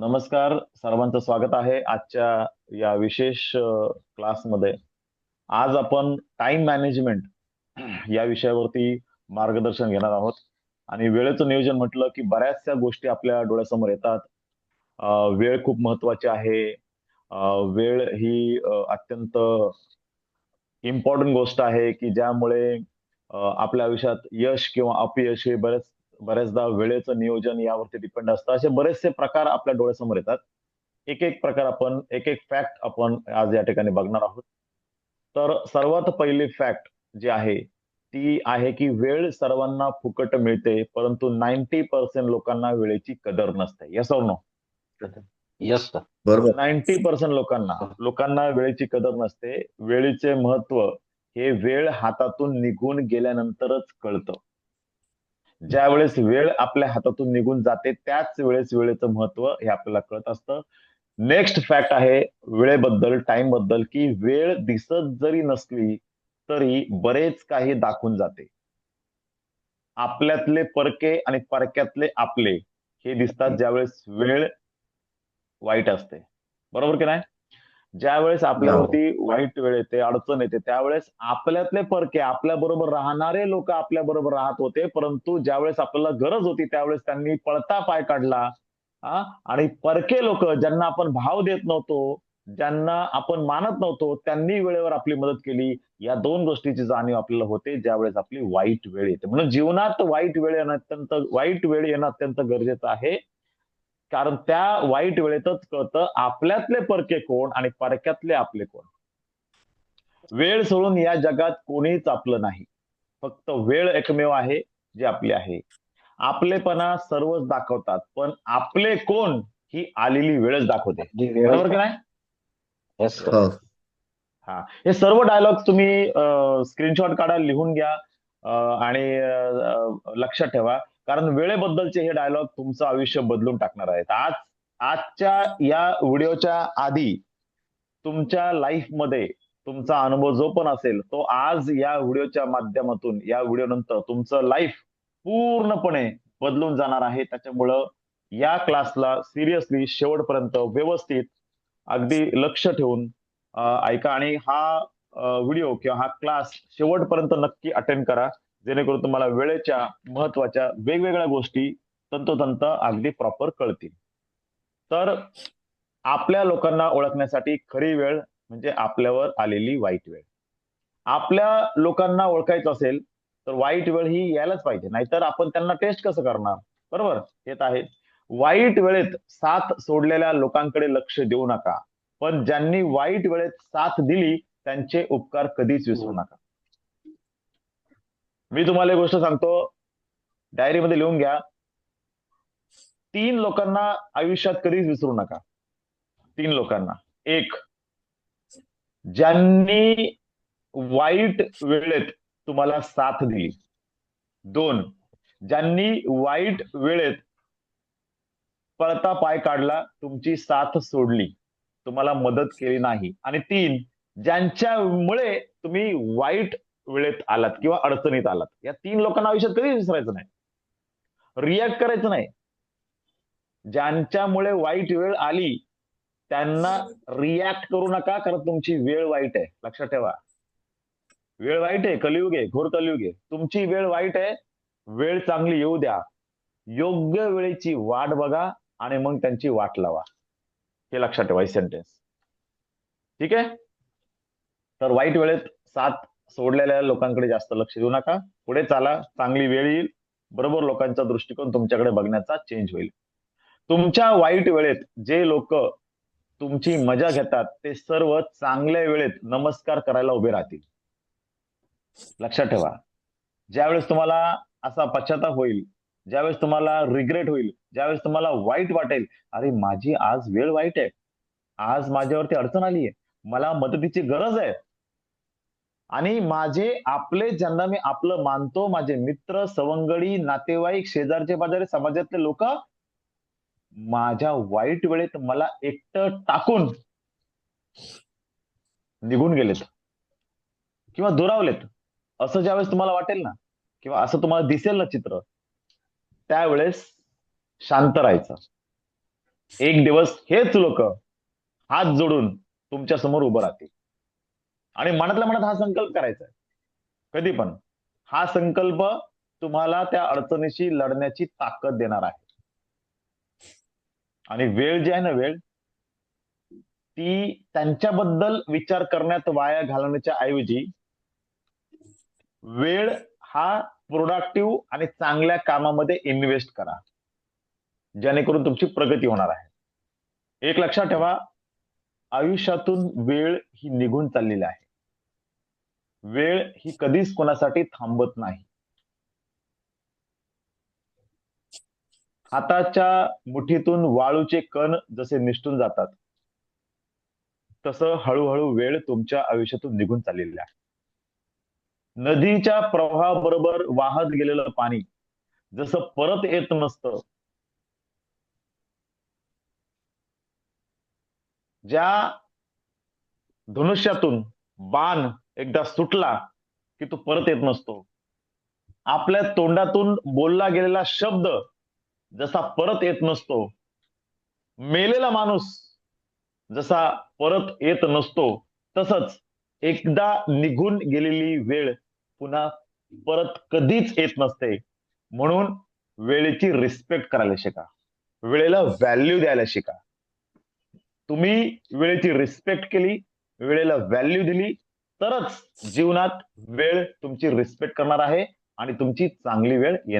नमस्कार सर्वांचं स्वागत आहे आजच्या या विशेष क्लासमध्ये. आज आपण टाइम मॅनेजमेंट या विषयावरती मार्गदर्शन घेणार आहोत. आणि वेळेचं नियोजन म्हटलं की बऱ्याचशा गोष्टी आपल्या डोळ्यासमोर येतात. वेळ खूप महत्वाची आहे. वेळ ही अत्यंत इम्पॉर्टंट गोष्ट आहे की ज्यामुळे आपल्या आयुष्यात यश किंवा अपयश हे बरेच बऱ्याचदा वेळेचं नियोजन यावरती डिपेंड असतं. असे बरेचसे प्रकार आपल्या डोळ्यासमोर येतात. एक एक प्रकार आपण एक एक फॅक्ट आपण आज या ठिकाणी बघणार आहोत. तर सर्वात पहिली फॅक्ट जी आहे ती आहे की वेळ सर्वांना फुकट मिळते परंतु नाईन्टी पर्सेंट लोकांना वेळेची कदर नसते. यस नो येस बरोबर. नाईन्टी पर्सेंट लोकांना लोकांना वेळेची कदर नसते. वेळेचे महत्त्व हे वेळ हातातून निघून गेल्यानंतरच कळतं. ज्या वेळेस वेळ आपल्या हातातून निघून जाते त्याच वेळेस वेळेचं महत्त्व हे आपल्याला कळत असतं. नेक्स्ट फॅक्ट आहे वेळेबद्दल टाइमबद्दल की वेळ दिसत जरी नसली तरी बरेच काही दाखवून जाते. आपल्यातले परके आणि परक्यातले आपले हे दिसतात ज्यावेळेस वेळ वाईट असते. बरोबर की नाही? ज्यावेळेस आपल्यावरती वाईट वेळ येते अडचण येते त्यावेळेस आपल्यातले परके आपल्या बरोबर राहणारे लोक आपल्या बरोबर राहत होते. परंतु ज्यावेळेस आपल्याला गरज होती त्यावेळेस त्यांनी पळता पाय काढला. हा? आणि परके लोक ज्यांना आपण भाव देत नव्हतो ज्यांना आपण मानत नव्हतो त्यांनी वेळेवर आपली मदत केली. या दोन गोष्टीची जाणीव आपल्याला होते ज्यावेळेस आपली वाईट वेळ येते. म्हणून जीवनात वाईट वेळ येणं अत्यंत वाईट वेळ येणं अत्यंत गरजेचं आहे. कारण त्या वाईट वेळेतच कळतं आपल्यातले परके कोण आणि परक्यातले आपले कोण. वेळ सोडून या जगात कोणीच आपलं नाही. फक्त वेळ एकमेव आहे जे आपली आहे. आपलेपणा सर्वच दाखवतात पण आपले कोण ही आलेली वेळच दाखवते बरोबर की नाही? हो. हा. हे सर्व डायलॉग तुम्ही स्क्रीनशॉट काढा लिहून घ्या आणि लक्षात ठेवा. कारण वेळेबद्दलचे हे डायलॉग तुमचं आयुष्य बदलून टाकणार आहेत. आज आजच्या या व्हिडिओच्या आधी तुमच्या लाईफमध्ये तुमचा अनुभव जो पण असेल तो आज या व्हिडिओच्या माध्यमातून या व्हिडिओ नंतर तुमचं लाईफ पूर्णपणे बदलून जाणार आहे. त्याच्यामुळं या क्लासला सिरियसली शेवटपर्यंत व्यवस्थित अगदी लक्ष ठेवून ऐका. आणि हा व्हिडिओ किंवा हा क्लास शेवटपर्यंत नक्की अटेंड करा. जेणेकरून तुम्हाला वेळेच्या महत्त्वाच्या वेगवेगळ्या गोष्टी तंतोतंत अगदी प्रॉपर कळतील. तर आपल्या लोकांना ओळखण्यासाठी खरी वेळ म्हणजे आपल्यावर आलेली वाईट वेळ. आपल्या लोकांना ओळखायचं असेल तर वाईट वेळ ही यायलाच पाहिजे नाहीतर आपण त्यांना टेस्ट कसं करणार? बरोबर? येत आहे. वाईट वेळेत साथ सोडलेल्या लोकांकडे लक्ष देऊ नका. पण ज्यांनी वाईट वेळेत साथ दिली त्यांचे उपकार कधीच विसरू नका. मी तुम्हाला एक गोष्ट सांगतो. डायरीमध्ये लिहून घ्या. तीन लोकांना आयुष्यात कधीच विसरू नका. तीन लोकांना. एक ज्यांनी वाईट वेळेत तुम्हाला साथ दिली. दोन ज्यांनी वाईट वेळेत पळता पाय काढला तुमची साथ सोडली. तुम्हाला मदत केली नाही. आणि तीन ज्यांच्यामुळे तुम्ही वाईट वेळेत आलात किंवा अडचणीत आलात. या तीन लोकांना आयुष्यात कधी विसरायचं नाही. रिॲक्ट करायचं नाही. ज्यांच्यामुळे वाईट वेळ आली त्यांना रिॲक्ट करू नका कारण तुमची वेळ वाईट आहे. लक्षात ठेवा. वेळ वाईट आहे कलियुग आहे घोर कलियुग आहे. तुमची वेळ वाईट आहे वेळ चांगली येऊ द्या. योग्य वेळेची वाट बघा आणि मग त्यांची वाट लावा. हे लक्षात ठेवा सेंटेन्स ठीक आहे? तर वाईट वेळेत सात सोडलेल्या लोकांकडे जास्त लक्ष देऊ नका. पुढे चाला. चांगली वेळ येईल. बरोबर लोकांचा दृष्टिकोन तुमच्याकडे बघण्याचा चेंज होईल. तुमच्या वाईट वेळेत जे लोक तुमची मजा घेतात ते सर्व चांगल्या वेळेत नमस्कार करायला उभे राहतील. लक्षात ठेवा. ज्यावेळेस तुम्हाला असा पश्चाताप होईल ज्यावेळेस तुम्हाला रिग्रेट होईल ज्यावेळेस तुम्हाला वाईट वाटेल अरे माझी आज वेळ वाईट आहे. आज माझ्यावरती अडचण आली आहे मला मदतीची गरज आहे. आणि माझे आपले ज्यांना मी आपलं मानतो माझे मित्र सवंगडी नातेवाईक शेजारचे बाजारी समाजातले लोक माझ्या वाईट वेळेत मला एकटं टाकून निघून गेलेत. किंवा दुरावलेत. असं ज्यावेळेस तुम्हाला वाटेल ना किंवा असं तुम्हाला दिसेल ना चित्र त्यावेळेस शांत राहायचं. एक दिवस हेच लोक हात जोडून तुमच्यासमोर उभं राहतील. आणि मनातल्या मनात हा संकल्प करायचा आहे. कधी पण. हा संकल्प तुम्हाला त्या अडचणीशी लढण्याची ताकद देणार आहे. आणि वेळ जी आहे ना वेळ ती त्यांच्याबद्दल विचार करण्यात वाया घालवण्याच्या ऐवजी वेळ हा प्रोडक्टिव्ह आणि चांगल्या कामामध्ये इन्व्हेस्ट करा. जेणेकरून तुमची प्रगती होणार आहे. एक लक्षात ठेवा आयुष्यातून वेळ ही निघून चाललेली आहे. वेळ ही कधीच कोणासाठी थांबत नाही. हाताच्या मुठीतून वाळूचे कण जसे निष्ठून जातात तसं हळूहळू वेळ तुमच्या आयुष्यातून निघून चाललेली आहे. नदीच्या प्रवाहाबरोबर वाहत गेलेलं पाणी जसं परत येत नसतं ज्या धनुष्यातून बाण एकदा सुटला की तो परत येत नसतो. आपल्या तोंडातून बोलला गेलेला शब्द जसा परत येत नसतो मेलेला माणूस जसा परत येत नसतो तसंच एकदा निघून गेलेली वेळ पुन्हा परत कधीच येत नसते. म्हणून वेळेची रिस्पेक्ट करायला शिका. वेळेला व्हॅल्यू द्यायला शिका. तुम्ही वेळेची रिस्पेक्ट केली वेळेला व्हॅल्यू दिली तरच जीवनात वेळ तुमची रिस्पेक्ट करणार आहे आणि तुमची चांगली वेळ येणार